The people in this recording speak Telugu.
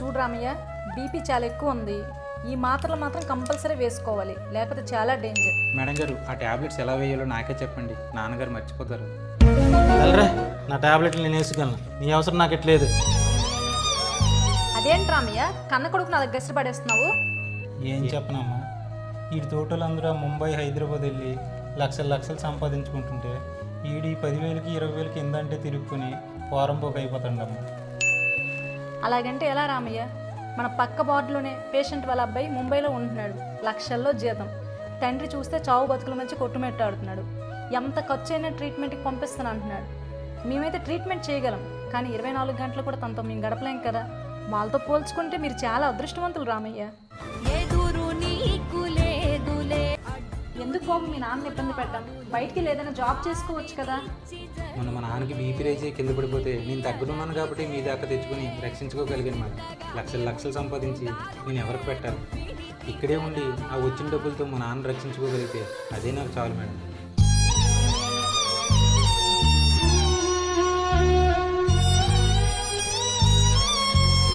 చూడు రామయ్య బీపీ చాలా ఎక్కువ ఉంది. ఈ మాత్రలు మాత్రం కంపల్సరీ వేసుకోవాలి. లేకపోతే చాలా డేంజర్. మేడం గారు ఆ ట్యాబ్లెట్స్ ఎలా వేయాలో నాకే చెప్పండి. నాన్నగారు మర్చిపోతారు. వెళ్ళరా నా టాబ్లెట్లు నేను వేసుకోగలను నీ అవసరం నాకు ఎట్లేదు. అదేంటి రామయ్య కన్న కొడుకు నా దగ్గర పడేస్తున్నావు ఏం చెప్పనమ్మా. వీడి తోటలందరూ ముంబై హైదరాబాద్ వెళ్ళి లక్షలు లక్షలు సంపాదించుకుంటుంటే ఈడి పదివేలకి ఇరవై వేలకి ఎందంటే తిరుక్కుని వారం పోక అయిపోతాడమ్మా. అలాగంటే ఎలా రామయ్య? మన పక్క వార్డులోనే పేషెంట్ వాళ్ళ అబ్బాయి ముంబైలో ఉంటున్నాడు. లక్షల్లో జీతం. తండ్రి చూస్తే చావు బతుకుల మంచి కొట్టుమెట్టాడుతున్నాడు ఎంత ఖర్చు అయినా ట్రీట్మెంట్కి పంపిస్తాను అంటున్నాడు. మేమైతే ట్రీట్మెంట్ చేయగలం కానీ ఇరవై నాలుగు గంటలు కూడా తనతో మేము గడపలేం కదా? వాళ్ళతో పోల్చుకుంటే మీరు చాలా అదృష్టవంతులు రామయ్య. ఎందుకు మీ నాన్న ఇబ్బంది పెట్టాం బయటికి లేదైనా జాబ్ చేసుకోవచ్చు కదా. మన మా నాన్నకి బీపీ రైజ్ కింద పడిపోతే నేను తగ్గుతున్నాను కాబట్టి మీ దాకా తెచ్చుకొని రక్షించుకోగలిగాను మేడం లక్షలు లక్షలు సంపాదించి నేను ఎవరికి పెట్టాలి? ఇక్కడే ఉండి ఆ వచ్చిన డబ్బులతో మా నాన్న రక్షించుకోగలిగితే అదే నాకు చాలు మేడం.